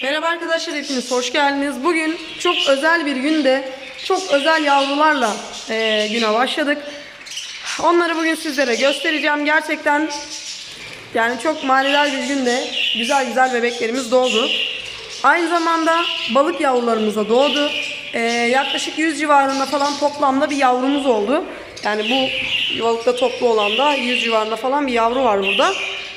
Merhaba arkadaşlar hepiniz hoş geldiniz. Bugün çok özel bir günde çok özel yavrularla eee, güne başladık. Onları bugün sizlere göstereceğim. Gerçekten yani çok manidar bir günde güzel güzel bebeklerimiz doğdu. Aynı zamanda balık yavrularımız da doğdu. Eee, yaklaşık 100 civarında falan toplamda bir yavrumuz oldu. Yani bu yuvalıkta toplu olan da 100 civarında falan bir yavru var burada.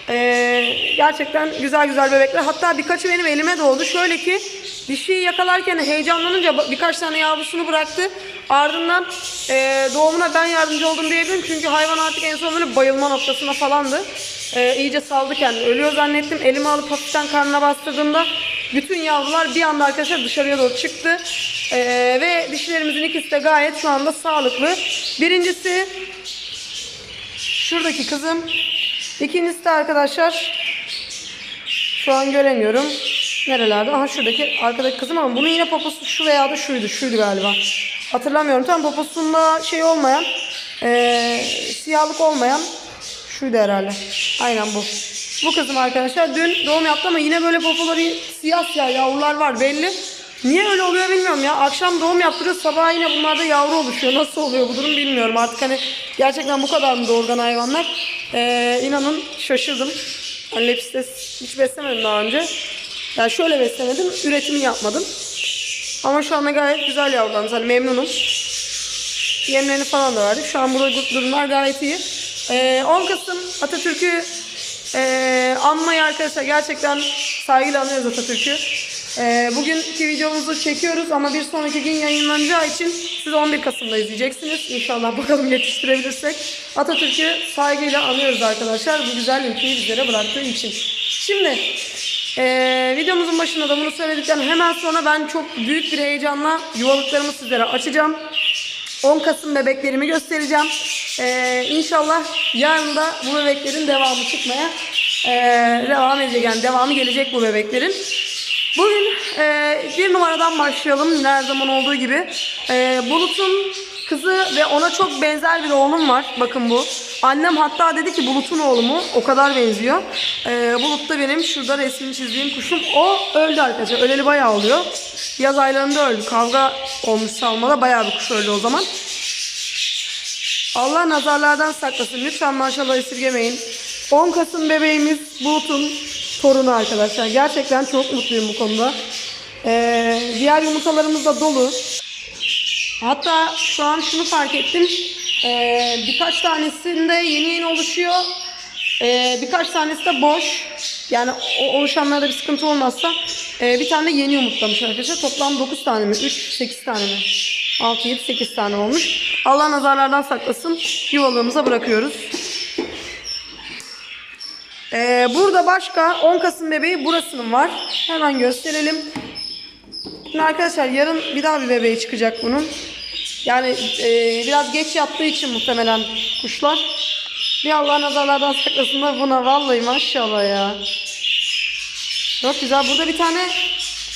Eee, gerçekten güzel güzel bebekler. Hatta birkaçı benim elime doğdu. Şöyle ki dişiyi yakalarken heyecanlanınca birkaç tane yavrusunu bıraktı. Ardından eee, doğumuna ben yardımcı oldum diyebilirim. Çünkü hayvan artık en son böyle bayılma noktasına falandı. Eee iyice saldı kendini. Ölüyor zannettim. Elime alıp hafiften karnına bastırdığımda bütün yavrular bir anda arkadaşlar dışarıya doğru çıktı. Eee, ve dişilerimizin ikisi de gayet şu anda sağlıklı. Birincisi şuradaki kızım. İkincisi de arkadaşlar şu an göremiyorum. Nerelerde? Aha şuradaki arkadaki kızım ama bunun yine poposu şu veya da şuydu. Şuydu galiba. Hatırlamıyorum. Tam poposunda şey olmayan eee, siyahlık olmayan şuydu herhalde. Aynen bu. Bu kızım arkadaşlar dün doğum yaptı ama yine böyle popoları siyah siyah yavrular var belli. Niye öyle oluyor bilmiyorum ya. Akşam doğum yaptırıyor sabah yine bunlarda yavru oluşuyor. Nasıl oluyor bu durum bilmiyorum. Artık hani gerçekten bu kadar mı doğurgan hayvanlar? Ee, inanın şaşırdım. Hani lepistes hiç beslemedim daha önce. Yani şöyle beslemedim. Üretimi yapmadım. Ama şu anda gayet güzel yavrularımız. Hani memnunum. Yemlerini falan da verdik. Şu an burada durumlar gayet iyi. Ee, 10 Kasım Atatürk'ü ee, anmayı arkadaşlar gerçekten saygıyla anıyoruz Atatürk'ü. Ee, bugünkü videomuzu çekiyoruz ama bir sonraki gün yayınlanacağı için siz 11 Kasım'da izleyeceksiniz. İnşallah bakalım yetiştirebilirsek. Atatürk'ü saygıyla anıyoruz arkadaşlar bu güzel ülkeyi bizlere bıraktığı için. Şimdi ee, videomuzun başında da bunu söyledikten hemen sonra ben çok büyük bir heyecanla yuvalıklarımı sizlere açacağım. 10 Kasım bebeklerimi göstereceğim. Ee, inşallah yarın da bu bebeklerin devamı çıkmaya ee, devam edecek. Yani devamı gelecek bu bebeklerin. Bugün ee, bir numaradan başlayalım her zaman olduğu gibi. Ee, Bulut'un kızı ve ona çok benzer bir oğlum var. Bakın bu. Annem hatta dedi ki Bulut'un oğlu mu? O kadar benziyor. Ee, Bulut da benim şurada resmini çizdiğim kuşum. O öldü arkadaşlar. Öleli bayağı oluyor. Yaz aylarında öldü. Kavga olmuş salmada bayağı bir kuş öldü o zaman. Allah nazarlardan saklasın. Lütfen maşallah esirgemeyin. 10 Kasım bebeğimiz Bulut'un torunu arkadaşlar. Gerçekten çok mutluyum bu konuda. Ee, diğer yumurtalarımız da dolu. Hatta şu an şunu fark ettim. Ee, birkaç tanesinde yeni yeni oluşuyor. Ee, birkaç tanesi de boş. Yani o oluşanlarda bir sıkıntı olmazsa ee, bir tane de yeni yumurtlamış arkadaşlar. Toplam 9 tane mi? 3, 8 tane mi? 6, 7, 8 tane olmuş. Allah nazarlardan saklasın. Yuvalığımıza bırakıyoruz. Ee, burada başka 10 Kasım bebeği burasının var. Hemen gösterelim. Şimdi arkadaşlar yarın bir daha bir bebeği çıkacak bunun. Yani e, biraz geç yattığı için muhtemelen kuşlar. Bir Allah nazarlardan saklasın da buna vallahi maşallah ya. Çok güzel. Burada bir tane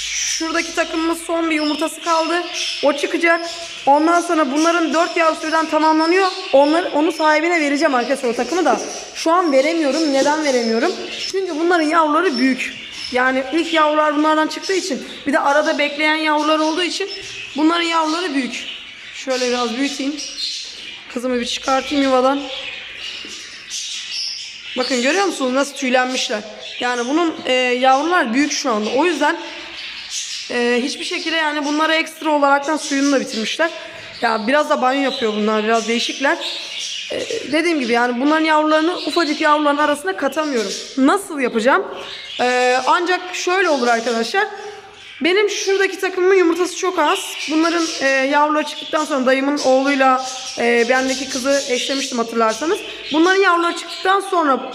şuradaki takımımız son bir yumurtası kaldı. O çıkacak. Ondan sonra bunların 4 yavrusu birden tamamlanıyor. Onları, onu sahibine vereceğim arkadaşlar o takımı da. Şu an veremiyorum. Neden veremiyorum? Çünkü bunların yavruları büyük. Yani ilk yavrular bunlardan çıktığı için bir de arada bekleyen yavrular olduğu için bunların yavruları büyük. Şöyle biraz büyüteyim. Kızımı bir çıkartayım yuvadan. Bakın görüyor musunuz nasıl tüylenmişler. Yani bunun e, yavrular büyük şu anda. O yüzden e, hiçbir şekilde yani bunlara ekstra olaraktan suyunu da bitirmişler. Ya biraz da banyo yapıyor bunlar. Biraz değişikler. E, dediğim gibi yani bunların yavrularını ufacık yavruların arasına katamıyorum. Nasıl yapacağım? E, ancak şöyle olur arkadaşlar. Benim şuradaki takımımın yumurtası çok az. Bunların e, yavruları çıktıktan sonra dayımın oğluyla e, bendeki kızı eşlemiştim hatırlarsanız. Bunların yavruları çıktıktan sonra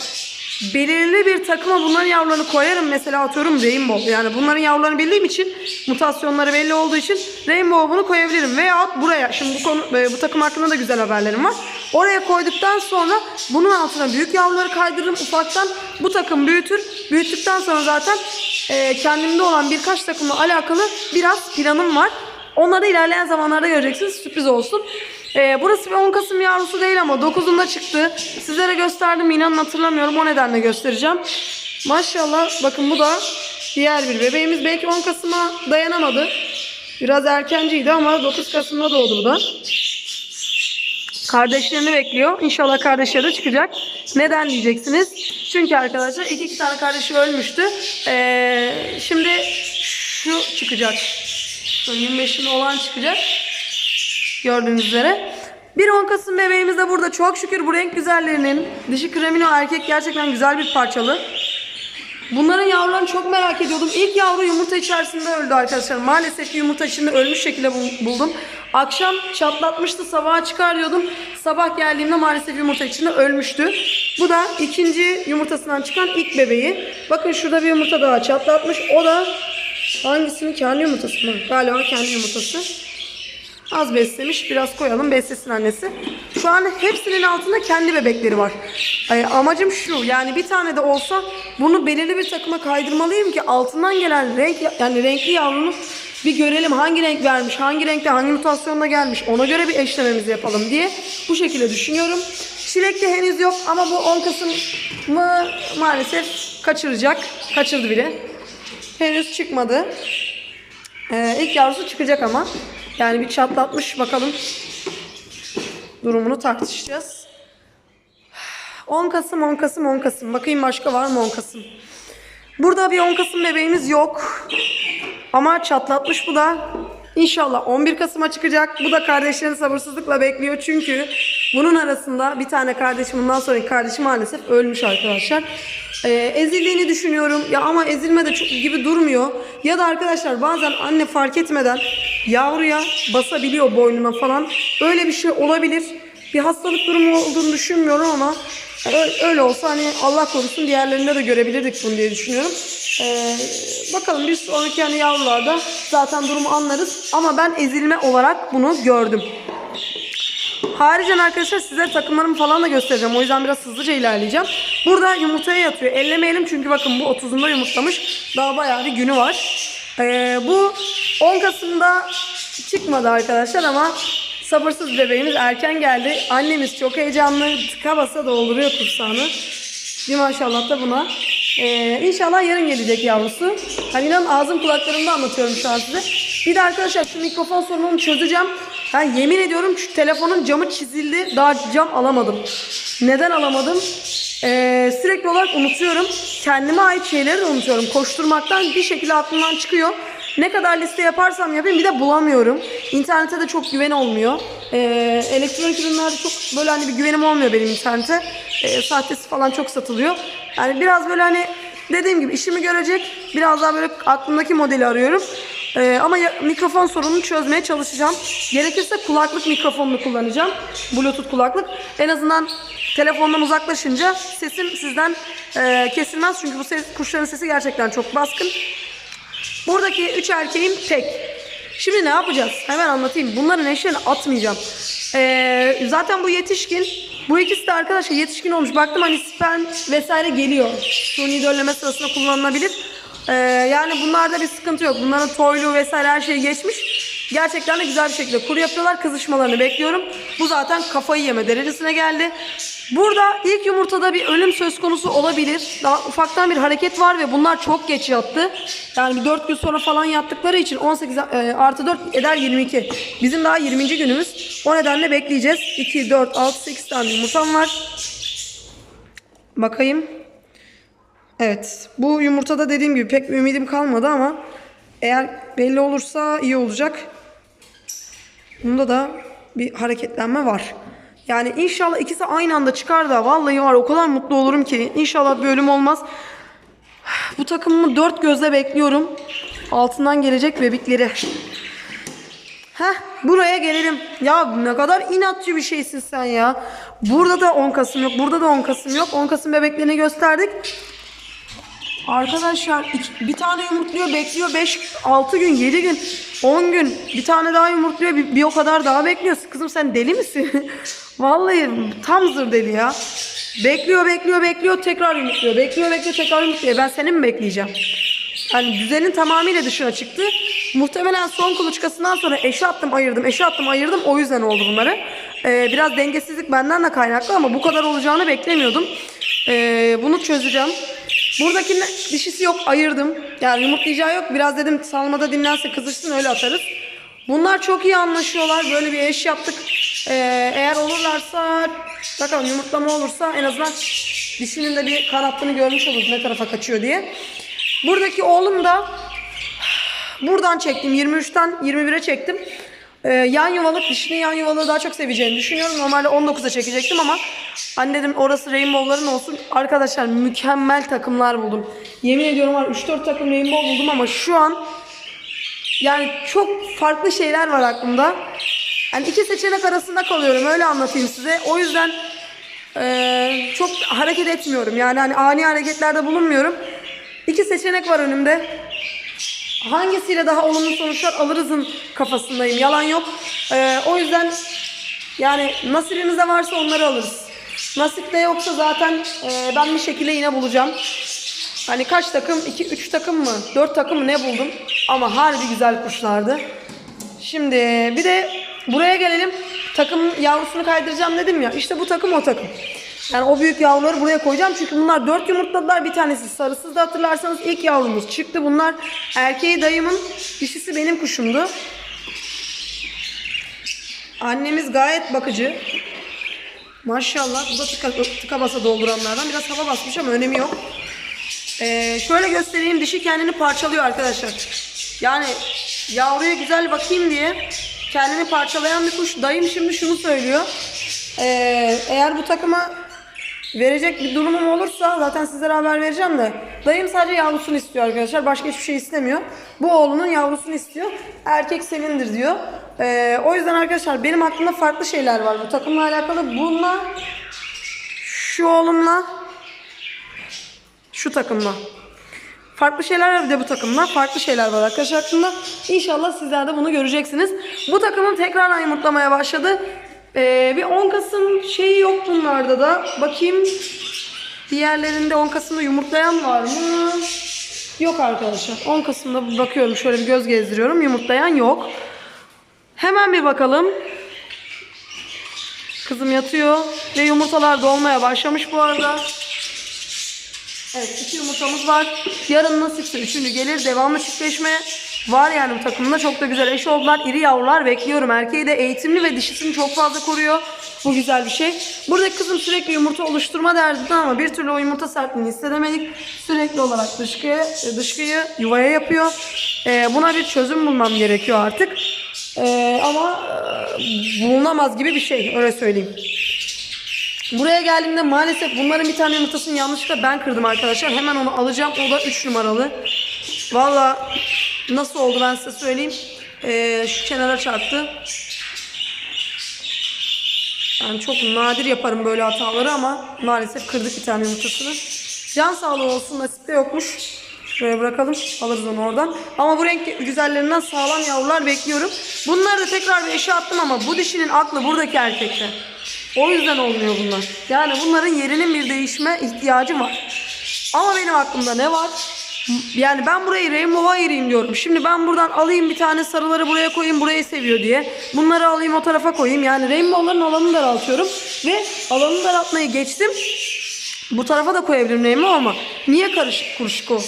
belirli bir takıma bunların yavrularını koyarım. Mesela atıyorum Rainbow. Yani bunların yavrularını bildiğim için mutasyonları belli olduğu için Rainbow'a bunu koyabilirim. Veya buraya şimdi bu, konu, e, bu takım hakkında da güzel haberlerim var. Oraya koyduktan sonra bunun altına büyük yavruları kaydırırım ufaktan. Bu takım büyütür. Büyüttükten sonra zaten e, kendimde olan birkaç takımla alakalı biraz planım var. Onları ilerleyen zamanlarda göreceksiniz. Sürpriz olsun. Ee, burası bir 10 Kasım yavrusu değil ama 9'unda çıktı. Sizlere gösterdim inanın hatırlamıyorum o nedenle göstereceğim. Maşallah bakın bu da diğer bir bebeğimiz. Belki 10 Kasım'a dayanamadı. Biraz erkenciydi ama 9 Kasım'da doğdu bu da. Kardeşlerini bekliyor. İnşallah kardeşleri de çıkacak. Neden diyeceksiniz? Çünkü arkadaşlar iki, iki tane kardeşi ölmüştü. Ee, şimdi şu çıkacak. Şu 25'inde olan çıkacak. Gördüğünüz üzere. Bir 10 Kasım bebeğimiz de burada. Çok şükür bu renk güzellerinin. Dişi kremino erkek gerçekten güzel bir parçalı. Bunların yavrularını çok merak ediyordum. İlk yavru yumurta içerisinde öldü arkadaşlar. Maalesef ki yumurta içinde ölmüş şekilde bul- buldum. Akşam çatlatmıştı sabaha çıkar diyordum. Sabah geldiğimde maalesef yumurta içinde ölmüştü. Bu da ikinci yumurtasından çıkan ilk bebeği. Bakın şurada bir yumurta daha çatlatmış. O da hangisinin kendi yumurtası mı? Galiba kendi yumurtası. Az beslemiş. Biraz koyalım beslesin annesi. Şu an hepsinin altında kendi bebekleri var. Ay, amacım şu yani bir tane de olsa bunu belirli bir takıma kaydırmalıyım ki altından gelen renk yani renkli yavrunu bir görelim hangi renk vermiş, hangi renkte, hangi mutasyonla gelmiş ona göre bir eşlememizi yapalım diye bu şekilde düşünüyorum. Çilekli henüz yok ama bu 10 Kasım'ı maalesef kaçıracak. Kaçırdı bile. Henüz çıkmadı. Ee, ilk yavrusu çıkacak ama. Yani bir çatlatmış bakalım. Durumunu tartışacağız. 10 Kasım, 10 Kasım, 10 Kasım. Bakayım başka var mı 10 Kasım? Burada bir 10 Kasım bebeğimiz yok. Ama çatlatmış bu da. İnşallah 11 Kasım'a çıkacak. Bu da kardeşlerini sabırsızlıkla bekliyor. Çünkü bunun arasında bir tane kardeşim, bundan sonraki kardeşi maalesef ölmüş arkadaşlar. Ee, ezildiğini düşünüyorum. Ya ama ezilme de çok gibi durmuyor. Ya da arkadaşlar bazen anne fark etmeden yavruya basabiliyor boynuna falan. Öyle bir şey olabilir. Bir hastalık durumu olduğunu düşünmüyorum ama Öyle olsa hani Allah korusun diğerlerinde de görebilirdik bunu diye düşünüyorum. Ee, bakalım bir sonraki hani yavrularda zaten durumu anlarız. Ama ben ezilme olarak bunu gördüm. Haricen arkadaşlar size takımlarımı falan da göstereceğim. O yüzden biraz hızlıca ilerleyeceğim. Burada yumurtaya yatıyor. Ellemeyelim çünkü bakın bu 30'unda yumurtlamış. Daha bayağı bir günü var. Ee, bu 10 Kasım'da çıkmadı arkadaşlar ama sabırsız bebeğimiz erken geldi. Annemiz çok heyecanlı. Tıka basa dolduruyor kursağını. Bir maşallah da buna. Ee, inşallah yarın gelecek yavrusu. Hani inan ağzım kulaklarımda anlatıyorum şu an size. Bir de arkadaşlar şu mikrofon sorununu çözeceğim. Ben yemin ediyorum şu telefonun camı çizildi. Daha cam alamadım. Neden alamadım? Ee, sürekli olarak unutuyorum. Kendime ait şeyleri de unutuyorum. Koşturmaktan bir şekilde aklımdan çıkıyor. Ne kadar liste yaparsam yapayım bir de bulamıyorum. İnternete de çok güven olmuyor. Ee, elektronik ürünlerde çok böyle hani bir güvenim olmuyor benim internete. Ee, sahtesi falan çok satılıyor. Yani biraz böyle hani dediğim gibi işimi görecek. Biraz daha böyle aklımdaki modeli arıyorum. Ee, ama ya- mikrofon sorununu çözmeye çalışacağım. Gerekirse kulaklık mikrofonunu kullanacağım. Bluetooth kulaklık. En azından telefondan uzaklaşınca sesim sizden e, kesilmez. Çünkü bu ses, kuşların sesi gerçekten çok baskın. Buradaki üç erkeğim tek. Şimdi ne yapacağız? Hemen anlatayım. Bunların eşlerini atmayacağım. Ee, zaten bu yetişkin. Bu ikisi de arkadaşlar yetişkin olmuş. Baktım hani sperm vesaire geliyor. Suni dölleme sırasında kullanılabilir. Ee, yani bunlarda bir sıkıntı yok. Bunların toyluğu vesaire her şey geçmiş. Gerçekten de güzel bir şekilde kuru yapıyorlar. Kızışmalarını bekliyorum. Bu zaten kafayı yeme derecesine geldi. Burada ilk yumurtada bir ölüm söz konusu olabilir. Daha ufaktan bir hareket var ve bunlar çok geç yattı. Yani bir 4 gün sonra falan yattıkları için 18 e, artı 4 eder 22. Bizim daha 20. günümüz. O nedenle bekleyeceğiz. 2, 4, 6, 8 tane yumurtam var. Bakayım. Evet. Bu yumurtada dediğim gibi pek ümidim kalmadı ama eğer belli olursa iyi olacak. Bunda da bir hareketlenme var. Yani inşallah ikisi aynı anda çıkar da vallahi var o kadar mutlu olurum ki. İnşallah bir ölüm olmaz. Bu takımımı dört gözle bekliyorum. Altından gelecek bebekleri. Heh buraya gelelim. Ya ne kadar inatçı bir şeysin sen ya. Burada da 10 Kasım yok. Burada da 10 Kasım yok. 10 Kasım bebeklerini gösterdik. Arkadaşlar iki- bir tane yumurtluyor bekliyor 5 6 gün 7 gün 10 gün bir tane daha yumurtluyor bir, bir o kadar daha bekliyor. Kızım sen deli misin? Vallahi tam zır deli ya. Bekliyor bekliyor bekliyor tekrar yumurtluyor. Bekliyor bekliyor tekrar yumurtluyor. Ben seni mi bekleyeceğim? Yani düzenin tamamıyla dışına çıktı. Muhtemelen son kuluçkasından sonra eşe attım ayırdım eşe attım ayırdım o yüzden oldu bunları. Ee, biraz dengesizlik benden de kaynaklı ama bu kadar olacağını beklemiyordum. Ee, bunu çözeceğim. Buradaki dişisi yok ayırdım. Yani yumurtlayacağı yok. Biraz dedim salmada dinlense kızışsın öyle atarız. Bunlar çok iyi anlaşıyorlar. Böyle bir eş yaptık. Ee, eğer olurlarsa bakalım yumurtlama olursa en azından dişinin de bir kanattığını görmüş oluruz ne tarafa kaçıyor diye. Buradaki oğlum da buradan çektim. 23'ten 21'e çektim. Ee, yan yuvalık, dişinin yan yuvalığı daha çok seveceğini düşünüyorum. Normalde 19'a çekecektim ama anne dedim orası rainbow'ların olsun. Arkadaşlar mükemmel takımlar buldum. Yemin ediyorum var 3-4 takım rainbow buldum ama şu an yani çok farklı şeyler var aklımda. Yani iki seçenek arasında kalıyorum öyle anlatayım size. O yüzden eee, çok hareket etmiyorum. Yani hani ani hareketlerde bulunmuyorum. İki seçenek var önümde. Hangisiyle daha olumlu sonuçlar alırızın kafasındayım. Yalan yok. Eee, o yüzden yani nasibimizde varsa onları alırız. Nasipte yoksa zaten eee, ben bir şekilde yine bulacağım. Hani kaç takım? 2 3 takım mı? 4 takım mı ne buldum? Ama harbi güzel kuşlardı. Şimdi bir de buraya gelelim. Takım yavrusunu kaydıracağım dedim ya. İşte bu takım o takım. Yani o büyük yavruları buraya koyacağım. Çünkü bunlar 4 yumurtladılar. Bir tanesi sarısız da hatırlarsanız ilk yavrumuz çıktı. Bunlar erkeği dayımın, dişisi benim kuşumdu. Annemiz gayet bakıcı. Maşallah. Bu da tıka, tıka basa dolduranlardan. Biraz hava basmış ama önemi yok. Ee, şöyle göstereyim. Dişi kendini parçalıyor arkadaşlar. Yani yavruya güzel bakayım diye kendini parçalayan bir kuş. Dayım şimdi şunu söylüyor. Ee, eğer bu takıma verecek bir durumum olursa zaten sizlere haber vereceğim de. Dayım sadece yavrusunu istiyor arkadaşlar. Başka hiçbir şey istemiyor. Bu oğlunun yavrusunu istiyor. Erkek senindir diyor. Ee, o yüzden arkadaşlar benim aklımda farklı şeyler var bu takımla alakalı. Bununla şu oğlumla şu takımla. Farklı şeyler var bir bu takımla. Farklı şeyler var arkadaşlar aklımda. İnşallah sizler de bunu göreceksiniz. Bu takımın tekrardan yumurtlamaya başladı. Ee, bir 10 Kasım şeyi yok bunlarda da. Bakayım. Diğerlerinde 10 Kasım'da yumurtlayan var mı? Yok arkadaşlar. 10 Kasım'da bakıyorum. Şöyle bir göz gezdiriyorum. Yumurtlayan yok. Hemen bir bakalım. Kızım yatıyor. Ve yumurtalar dolmaya başlamış bu arada. Evet iki yumurtamız var. Yarın nasipse üçüncü gelir. Devamlı çiftleşme var yani bu takımda. Çok da güzel eş oldular. İri yavrular bekliyorum. Erkeği de eğitimli ve dişisini çok fazla koruyor. Bu güzel bir şey. Buradaki kızım sürekli yumurta oluşturma derdinde ama bir türlü o yumurta sertliğini hissedemedik. Sürekli olarak dışkıyı, dışkıyı yuvaya yapıyor. Ee, buna bir çözüm bulmam gerekiyor artık. Ee, ama e, bulunamaz gibi bir şey öyle söyleyeyim. Buraya geldiğimde maalesef bunların bir tane yumurtasını yanlışlıkla ben kırdım arkadaşlar. Hemen onu alacağım. O da 3 numaralı. Valla nasıl oldu ben size söyleyeyim. Ee, şu kenara çarptı. Ben çok nadir yaparım böyle hataları ama maalesef kırdık bir tane yumurtasını. Can sağlığı olsun nasipte yokmuş. Şuraya bırakalım. Alırız onu oradan. Ama bu renk güzellerinden sağlam yavrular bekliyorum. Bunları da tekrar bir eşe attım ama bu dişinin aklı buradaki erkekte. O yüzden olmuyor bunlar. Yani bunların yerinin bir değişme ihtiyacı var. Ama benim aklımda ne var? Yani ben burayı rainbow'a ayırayım diyorum. Şimdi ben buradan alayım bir tane sarıları buraya koyayım burayı seviyor diye. Bunları alayım o tarafa koyayım. Yani rainbow'ların alanını daraltıyorum. Ve alanını daraltmayı geçtim. Bu tarafa da koyabilirim rainbow ama niye karışık kuruşuk?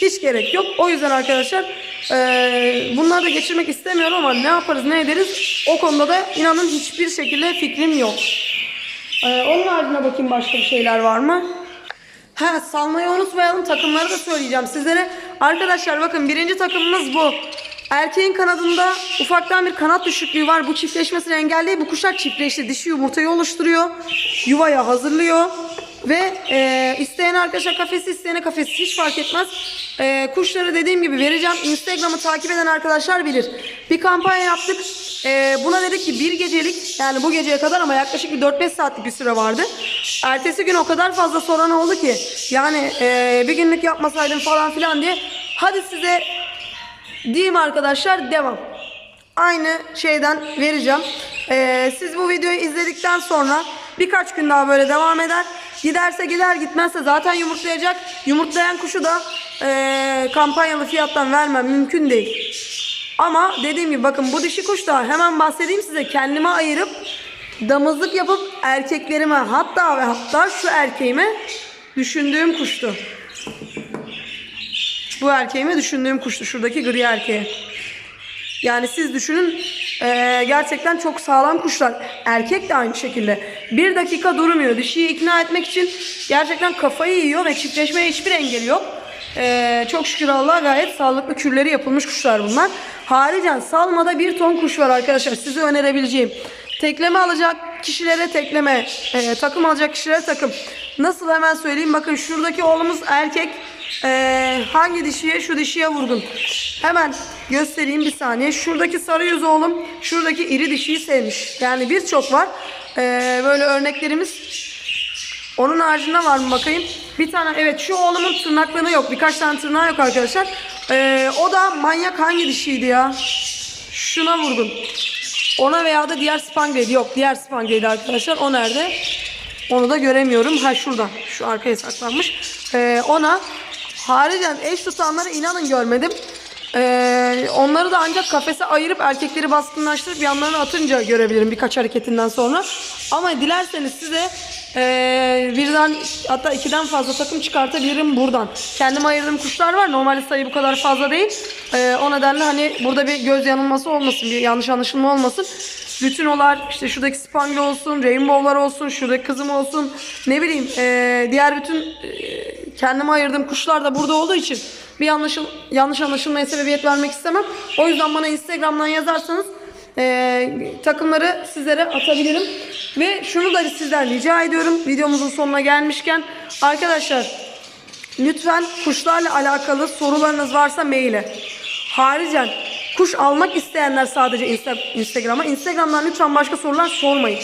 Hiç gerek yok. O yüzden arkadaşlar eee bunları da geçirmek istemiyorum ama ne yaparız ne ederiz o konuda da inanın hiçbir şekilde fikrim yok. Eee onun haricinde bakayım başka bir şeyler var mı? Ha salmayı unutmayalım takımları da söyleyeceğim sizlere. Arkadaşlar bakın birinci takımımız bu. Erkeğin kanadında ufaktan bir kanat düşüklüğü var. Bu çiftleşmesini engelleyip bu kuşlar çiftleşti. Dişi yumurtayı oluşturuyor. Yuvaya hazırlıyor. Ve e, isteyen arkadaşa kafesi isteyene kafesi hiç fark etmez. E, kuşları dediğim gibi vereceğim. Instagram'ı takip eden arkadaşlar bilir. Bir kampanya yaptık. E, buna dedik ki bir gecelik yani bu geceye kadar ama yaklaşık bir 4-5 saatlik bir süre vardı. Ertesi gün o kadar fazla soran oldu ki yani e, bir günlük yapmasaydım falan filan diye. Hadi size diyeyim arkadaşlar devam. Aynı şeyden vereceğim. Ee, siz bu videoyu izledikten sonra birkaç gün daha böyle devam eder. Giderse gider gitmezse zaten yumurtlayacak. Yumurtlayan kuşu da ee, kampanyalı fiyattan vermem mümkün değil. Ama dediğim gibi bakın bu dişi kuş da hemen bahsedeyim size kendime ayırıp damızlık yapıp erkeklerime hatta ve hatta şu erkeğime düşündüğüm kuştu. Bu erkeğime düşündüğüm kuştu. Şuradaki gri erkeğe. Yani siz düşünün eee, gerçekten çok sağlam kuşlar. Erkek de aynı şekilde. Bir dakika durmuyor. Dişiyi ikna etmek için gerçekten kafayı yiyor ve çiftleşmeye hiçbir engeli yok. Eee, çok şükür Allah'a gayet sağlıklı kürleri yapılmış kuşlar bunlar. Haricen salmada bir ton kuş var arkadaşlar. Size önerebileceğim. Tekleme alacak kişilere tekleme, eee, takım alacak kişilere takım. Nasıl hemen söyleyeyim. Bakın şuradaki oğlumuz erkek. Eee, hangi dişiye? Şu dişiye vurgun. Hemen göstereyim bir saniye. Şuradaki sarı yüz oğlum şuradaki iri dişiyi sevmiş. Yani birçok var. Eee, böyle örneklerimiz. Onun haricinde var mı bakayım? Bir tane evet şu oğlumun tırnakları yok. Birkaç tane tırnağı yok arkadaşlar. Eee, o da manyak hangi dişiydi ya? Şuna vurgun. Ona veya da diğer Spangley'di. Yok diğer Spangley'di arkadaşlar. O nerede? Onu da göremiyorum. Ha şurada. Şu arkaya saklanmış. Ee, ona haricen eş tutanları inanın görmedim. Ee, onları da ancak kafese ayırıp erkekleri baskınlaştırıp yanlarına atınca görebilirim birkaç hareketinden sonra. Ama dilerseniz size ee, birden hatta ikiden fazla takım çıkartabilirim buradan. Kendim ayırdığım kuşlar var. Normalde sayı bu kadar fazla değil. Ee, o nedenle hani burada bir göz yanılması olmasın, bir yanlış anlaşılma olmasın. Lütinolar, işte şuradaki Spangle olsun, Rainbow'lar olsun, şuradaki kızım olsun. Ne bileyim ee, diğer bütün ee, kendime ayırdığım kuşlar da burada olduğu için bir yanlış, yanlış anlaşılmaya sebebiyet vermek istemem. O yüzden bana Instagram'dan yazarsanız ee, takımları sizlere atabilirim. Ve şunu da sizden rica ediyorum. Videomuzun sonuna gelmişken arkadaşlar lütfen kuşlarla alakalı sorularınız varsa maile. Haricen kuş almak isteyenler sadece Insta- Instagram'a. Instagram'dan lütfen başka sorular sormayın.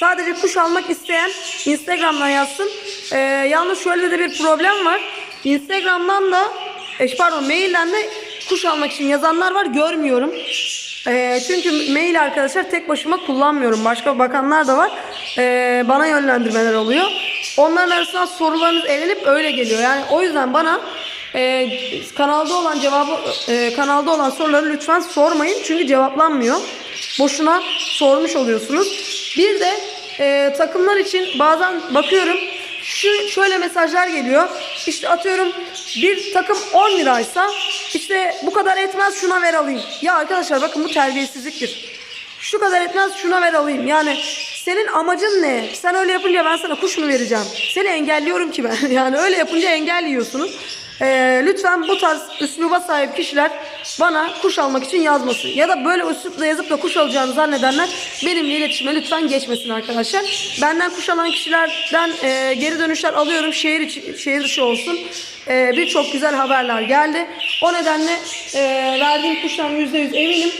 Sadece kuş almak isteyen Instagram'dan yazsın. Ee, yalnız şöyle de bir problem var. Instagram'dan da e, pardon mailden de kuş almak için yazanlar var görmüyorum. Ee, çünkü mail arkadaşlar tek başıma kullanmıyorum. Başka bakanlar da var. Ee, bana yönlendirmeler oluyor. Onların arasından sorularınız elenip öyle geliyor. Yani o yüzden bana e, kanalda olan cevabı e, kanalda olan soruları lütfen sormayın. Çünkü cevaplanmıyor. Boşuna sormuş oluyorsunuz. Bir de e, takımlar için bazen bakıyorum şu şöyle mesajlar geliyor. İşte atıyorum bir takım 10 liraysa işte bu kadar etmez şuna ver alayım. Ya arkadaşlar bakın bu terbiyesizliktir. Şu kadar etmez şuna ver alayım. Yani senin amacın ne? Sen öyle yapınca ben sana kuş mu vereceğim? Seni engelliyorum ki ben. Yani öyle yapınca engelliyorsunuz. Ee, lütfen bu tarz üsluba sahip kişiler bana kuş almak için yazmasın. Ya da böyle üslupla yazıp da kuş alacağını zannedenler benimle iletişime lütfen geçmesin arkadaşlar. Benden kuş alan kişilerden e, geri dönüşler alıyorum. Şehir içi, şehir dışı olsun. E, Birçok güzel haberler geldi. O nedenle e, verdiğim kuştan %100 eminim.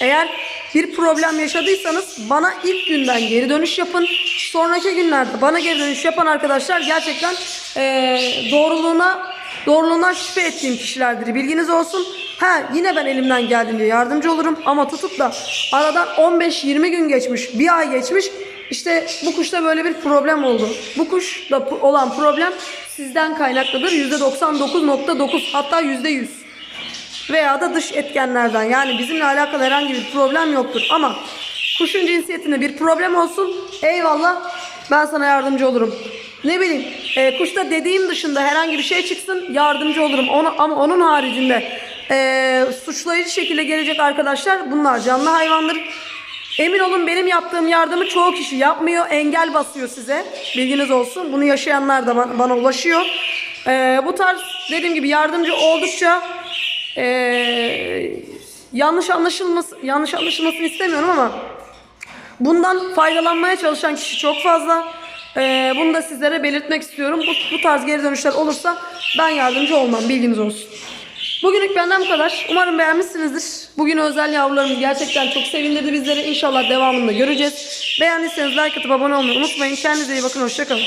Eğer bir problem yaşadıysanız bana ilk günden geri dönüş yapın. Sonraki günlerde bana geri dönüş yapan arkadaşlar gerçekten eee, doğruluğuna doğruluğundan şüphe ettiğim kişilerdir. Bilginiz olsun. Ha yine ben elimden geldiğince yardımcı olurum ama tutup da aradan 15-20 gün geçmiş, bir ay geçmiş. İşte bu kuşta böyle bir problem oldu. Bu kuşta pu- olan problem sizden kaynaklıdır. %99.9 hatta %100 veya da dış etkenlerden yani bizimle alakalı herhangi bir problem yoktur ama kuşun cinsiyetinde bir problem olsun eyvallah ben sana yardımcı olurum. Ne bileyim e, kuşta dediğim dışında herhangi bir şey çıksın yardımcı olurum onu, ama onun haricinde e, suçlayıcı şekilde gelecek arkadaşlar bunlar canlı hayvandır. Emin olun benim yaptığım yardımı çoğu kişi yapmıyor. Engel basıyor size. Bilginiz olsun. Bunu yaşayanlar da bana, ulaşıyor. E, bu tarz dediğim gibi yardımcı oldukça ee, yanlış anlaşılması yanlış anlaşılmasını istemiyorum ama bundan faydalanmaya çalışan kişi çok fazla. Ee, bunu da sizlere belirtmek istiyorum. Bu, bu tarz geri dönüşler olursa ben yardımcı olmam. Bilginiz olsun. Bugünlük benden bu kadar. Umarım beğenmişsinizdir. Bugün özel yavrularımız gerçekten çok sevindirdi bizleri. İnşallah devamında göreceğiz. Beğendiyseniz like atıp abone olmayı unutmayın. Kendinize iyi bakın. Hoşçakalın.